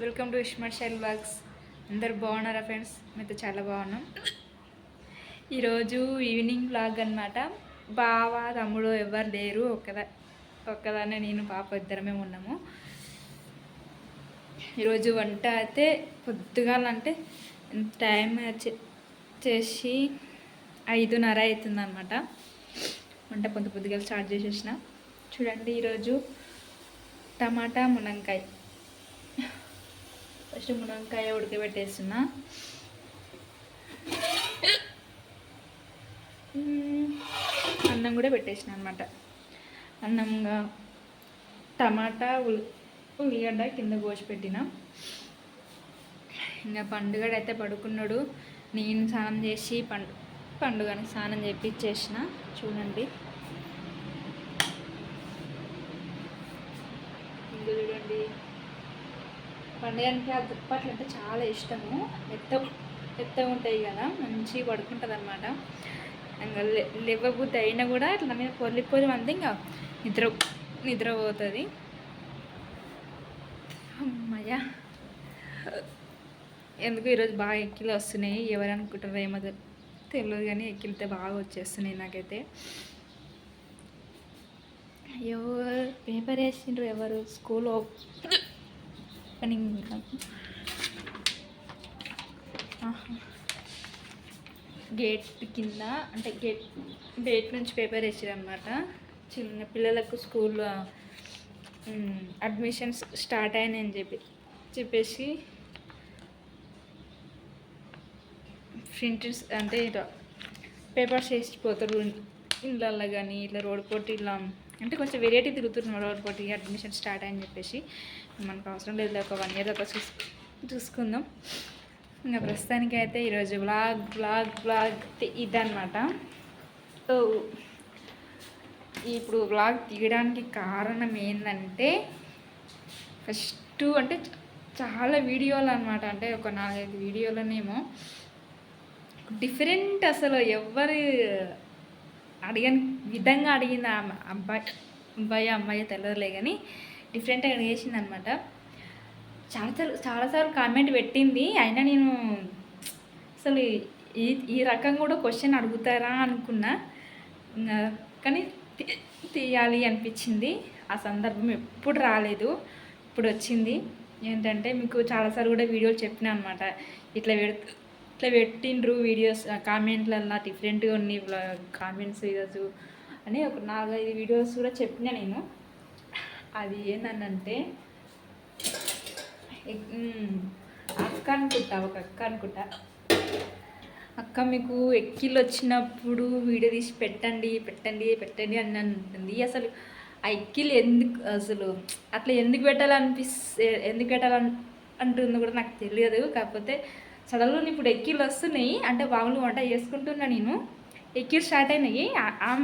Welcome to ఇష్మర్ షైల్ blogs అందరు బాగున్నారా ఫ్రెండ్స్? మీతో చాలా బాగున్నాం. ఈరోజు ఈవినింగ్ బ్లాగ్ అన్నమాట. బావ తమ్ముడు ఎవరు లేరు. ఒక్కదా ఒక్కదానే నేను పాప ఇద్దరమే ఉన్నాము. ఈరోజు వంట అయితే పొద్దుగాలంటే టైం చేసి ఐదున్నర అవుతుందనమాట వంట పొద్దు పొద్దుగా స్టార్ట్ చేసేసిన. చూడండి ఈరోజు టమాటా మునంకాయ ఫస్ట్ మునంకాయ ఉడకబెట్టేస్తున్నా. అన్నం కూడా పెట్టేసిన అనమాట అన్నంగా టమాటా ఉల్లి ఉల్లిగడ్డ కింద కోసి పెట్టిన. ఇంకా పండుగడు అయితే పడుకున్నాడు. నేను స్నానం చేసి పండు పండుగని స్నానం చేపించేసిన చూడండి. చూడండి. పండుగనికి ఆ దుప్పట్లు అంటే చాలా ఇష్టము. మెత్త మెత్తగా ఉంటాయి కదా మంచిగా పడుకుంటుంది అనమాట ఇంకా లేవబుద్ధి అయినా కూడా ఇట్లా మీద పొర్లి పొర్లి అంతే ఇంకా నిద్ర నిద్ర పోతుంది. అమ్మయ్యా. ఎందుకు ఈరోజు బాగా ఎక్కిలు వస్తున్నాయి? ఎవరు అనుకుంటారో ఏమో తెలియదు కానీ ఎక్కిలితే బాగా వచ్చేస్తున్నాయి నాకైతే. ఎవరు పేపర్ వేసిండ్రు ఎవరు? స్కూల్ ఓపెనింగ్ గేట్ కింద అంటే గేట్ గేట్ నుంచి పేపర్ వేసారనమాట చిన్న పిల్లలకు స్కూల్లో అడ్మిషన్స్ స్టార్ట్ అయినాయని చెప్పి చెప్పేసి ప్రింటర్స్ అంటే ఇట్లా పేపర్స్ వేసిపోతారు ఇళ్ళల్లో కానీ ఇట్లా రోడ్ పోటీ ఇలా అంటే కొంచెం వెరైటీ తిరుగుతున్నాం రోడ్ అడ్మిషన్ స్టార్ట్ అని చెప్పేసి. మనకు అవసరం లేదు ఒక వన్ ఇయర్ దాకా చూసు చూసుకుందాం. ఇంకా ప్రస్తుతానికి అయితే ఈరోజు బ్లాగ్ బ్లాగ్ బ్లాగ్ ఇదనమాట ఇప్పుడు బ్లాగ్ తీయడానికి కారణం ఏంటంటే ఫస్ట్ అంటే చాలా వీడియోలు అనమాట అంటే ఒక నాలుగైదు వీడియోలనేమో. డిఫరెంట్ అసలు ఎవరు అడిగని విధంగా అడిగింది ఆ అబ్బాయి అబ్బాయి అమ్మాయి తెలియదులే కానీ డిఫరెంట్గా అడిగేసింది అనమాట చాలాసార్లు చాలాసార్లు కామెంట్ పెట్టింది. అయినా నేను అసలు ఈ ఈ రకం కూడా క్వశ్చన్ అడుగుతారా అనుకున్నా. కానీ తీ- తీయాలి అనిపించింది. ఆ సందర్భం ఎప్పుడు రాలేదు. ఇప్పుడు వచ్చింది. ఏంటంటే మీకు చాలాసార్లు కూడా వీడియోలు చెప్పినా అనమాట. ఇట్లా పెడుతూ ఇట్లా పెట్టిండ్రు వీడియోస్ కామెంట్లల్లో డిఫరెంట్గా ఉన్నాయి కామెంట్స్ ఈరోజు అని ఒక నాలుగైదు వీడియోస్ కూడా చెప్పిన నేను. అది ఏంటంటే ఎక్- అక్క అనుకుంటా ఒక అక్క అనుకుంటా. అక్క మీకు ఎక్కిళ్ళు వచ్చినప్పుడు వీడియో తీసి పెట్టండి పెట్టండి పెట్టండి అని అంటుంది. అసలు ఆ ఎక్కిళ్ళు ఎందుకు అసలు అట్లా ఎందుకు పెట్టాలనిపిస్తే ఎందుకు పెట్టాలని అంటుందో కూడా నాకు తెలియదు. కాకపోతే సడన్గా ఇప్పుడు ఎక్కిలు వస్తున్నాయి. అంటే బాగులు వంట చేసుకుంటున్నా నేను. ఎక్కిలు స్టార్ట్ అయినాయి. ఆ- ఆ-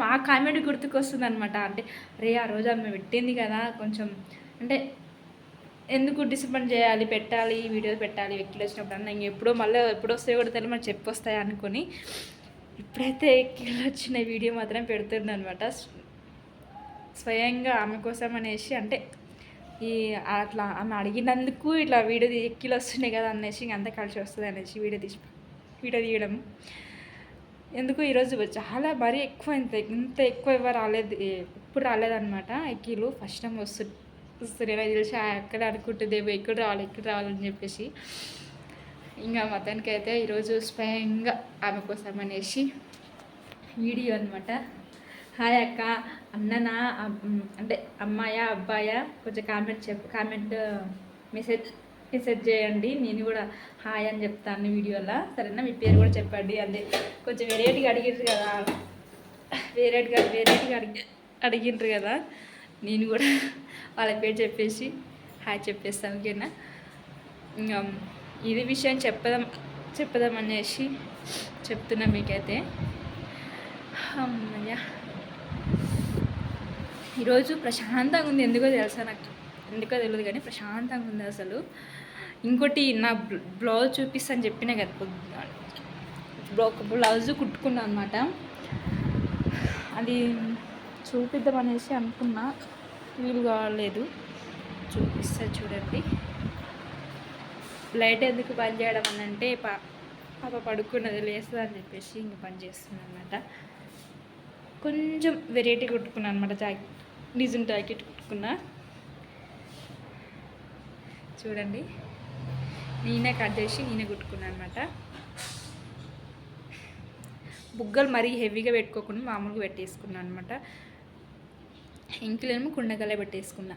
గుర్తుకొస్తుంది అనమాట అంటే రే ఆ రోజు ఆమె పెట్టింది కదా కొంచెం అంటే ఎందుకు డిసిప్లిన్ చేయాలి పెట్టాలి వీడియోలు పెట్టాలి ఎక్కిలు వచ్చినప్పుడు అన్న ఎప్పుడో మళ్ళీ ఎప్పుడు వస్తాయో కూడా తెలియదు మరి చెప్పొస్తాయి అనుకుని ఇప్పుడైతే ఎక్కిలు వచ్చిన వీడియో మాత్రం పెడుతుంది అనమాట స్వయంగా ఆమె కోసం అనేసి అంటే ఈ అట్లా ఆమె అడిగినందుకు ఇట్లా వీడియో ఎక్కిలు వస్తున్నాయి కదా అనేసి ఇంక అంతా కలిసి వస్తుంది అనేసి వీడియో తీసి వీడియో తీయడం. ఎందుకు ఈరోజు చాలా మరీ ఎక్కువ ఇంత ఇంత ఎక్కువ ఎవరు రాలేదు ఎప్పుడు రాలేదనమాట ఎక్కిలు ఫస్ట్ టైం వస్తు వస్తున్నాయి నాకు తెలిసి ఎక్కడ అనుకుంటుంది "ఏమో ఎక్కడ రావాలి ఎక్కడ రావాలని చెప్పేసి. ఇంకా మొత్తానికి అయితే ఈరోజు స్వయంగా ఆమె కోసం అనేసి వీడియో అనమాట హాయ్ అక్క. అన్ననా అంటే అమ్మాయా అబ్బాయా? కొంచెం కామెంట్ చెప్ కామెంట్ మెసేజ్ మెసేజ్ చేయండి. నేను కూడా హాయ్ అని చెప్తాను వీడియోలో సరేనా? మీ పేరు కూడా చెప్పండి. అదే కొంచెం వెరైటీగా అడిగిండ్రు కదా. వేరేటిగా వేరేటిగా అడిగి అడిగిండ్రు కదా. నేను కూడా వాళ్ళ పేరు చెప్పేసి హాయ్ చెప్పేస్తాను ఓకేనా? ఇంకా ఇది విషయం చెప్పదాం చెప్పదాం అనేసి చెప్తున్నా మీకైతే. అమ్మయ్యా! ఈరోజు ప్రశాంతంగా ఉంది. ఎందుకో తెలుసా నాకు? ఎందుకో తెలియదు కానీ ప్రశాంతంగా ఉంది అసలు. ఇంకోటి నా బ్లౌజ్ చూపిస్తాను చెప్పినా కదా బ్లౌ- ఒక బ్లౌజ్ కుట్టుకున్నా అనమాట అది చూపిద్దామనేసి అనుకున్నా. వీలు కాలేదు. చూపిస్తా చూడండి. లైట్ ఎందుకు పని చేయడం అని అంటే పా పాప పడుకున్నది లేస్తుంది అని చెప్పేసి ఇంక పని చేస్తుంది అనమాట కొంచెం వెరైటీ కుట్టుకున్నాను అనమాట జాకెట్ డిజైన్ జాకెట్ కుట్టుకున్నా. చూడండి. నేనే కట్ చేసి నేనే కుట్టుకున్నాను అనమాట బుగ్గలు మరీ హెవీగా పెట్టుకోకుండా మామూలుగా పెట్టేసుకున్నాను అనమాట ఇంకులేమో కుండగలే పెట్టేసుకున్నా.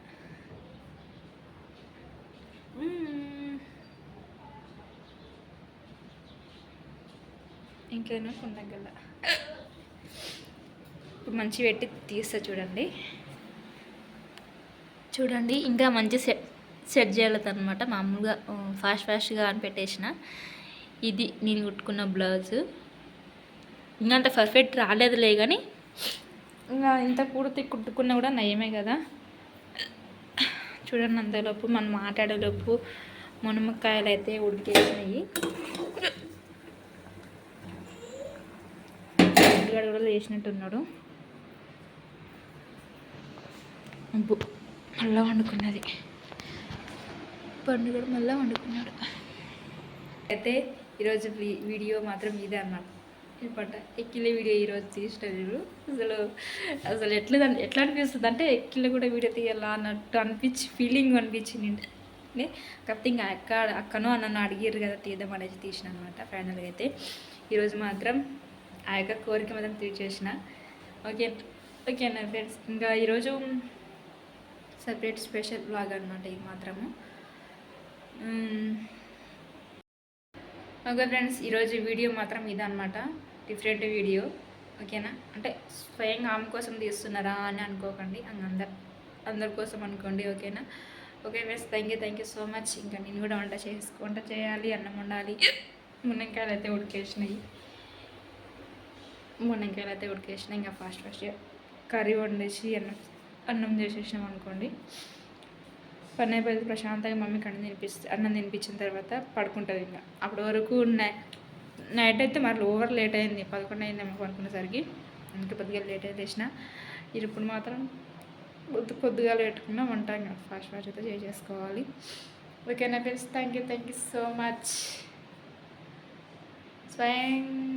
ఇంకేమో కుండగల. ఇప్పుడు మంచి పెట్టి తీస్తా చూడండి. చూడండి ఇంకా మంచి సెట్ సెట్ చేయలేదు అనమాట మామూలుగా ఫాస్ట్ ఫాస్ట్గా అని పెట్టేసిన. ఇది నేను కుట్టుకున్న బ్లౌజ్. ఇంకా అంత పర్ఫెక్ట్ రాలేదులే కానీ ఇంకా ఇంత పూర్తి కుట్టుకున్నా కూడా నయమే కదా. చూడండి అంతలోపు మనం మాట్లాడేలోపు మునమక్కాయలు అయితే ఉడికేసినాయి. ఉల్లిగడ్డ కూడా వేసినట్టున్నాడు అబ్బు మళ్ళా వండుకున్నది. పండు కూడా మళ్ళీ వండుకున్నాడు. అయితే ఈరోజు వీడియో మాత్రం ఇదే అన్నమాట. ఇప్పట ఎక్కిలే వీడియో ఈరోజు తీసినారు అసలు అసలు ఎట్లా ఎట్లా అనిపిస్తుంది అంటే ఎక్కిలో కూడా వీడియో తీయాలా అన్నట్టు అనిపించి ఫీలింగ్ అనిపించింది. అంటే కాకపోతే ఇంకా అక్క అక్కనో నన్ను అడిగారు కదా తీద్దాం అనేసి తీసిన అనమాట ఫైనల్గా అయితే. ఈరోజు మాత్రం ఆ యొక్క కోరిక మాత్రం తీర్చేసిన. ఓకే ఓకే అన్న ఫ్రెండ్స్ ఇంకా ఈరోజు సపరేట్ స్పెషల్ బ్లాగ్ అనమాట ఇది మాత్రము. ఓకే ఫ్రెండ్స్ ఈరోజు వీడియో మాత్రం ఇదన్నమాట. Different video. ఓకేనా? అంటే స్వయంగా ఆమె కోసం తీస్తున్నారా అని అనుకోకండి. అందరు అందరి కోసం అనుకోండి. ఓకేనా? Okay friends thank you thank you so much ఇంకా నేను కూడా వంట చేసుకు వంట చేయాలి అన్నం వండాలి. మునక్కాయలు అయితే ఉడికేసినాయి. మునక్కాయలు అయితే ఉడికేసినాయి. ఇంకా ఫాస్ట్ ఫాస్ట్ కర్రీ వండేసి అన్నం అన్నం చేసేసినాం అనుకోండి. పని అయిపోయి ప్రశాంతంగా మమ్మీకి అన్నం తినిపిస్తే అన్నం తినిపించిన తర్వాత పడుకుంటుంది ఇంకా. అప్పటి వరకు నై- నైట్ అయితే మరి ఓవర్ లేట్ అయింది. పదకొండు అయింది అమ్మ పడుకునేసరికి. ఇంకా పొద్దుగా లేట్ అయితే వేసిన ఇప్పుడు మాత్రం పొద్దు పొద్దుగా పెట్టుకున్నా వంట ఇంకా ఫాస్ట్ ఫాస్ట్ అయితే చేసేసుకోవాలి. ఓకేనా friends? Thank you thank you so much. స్వయం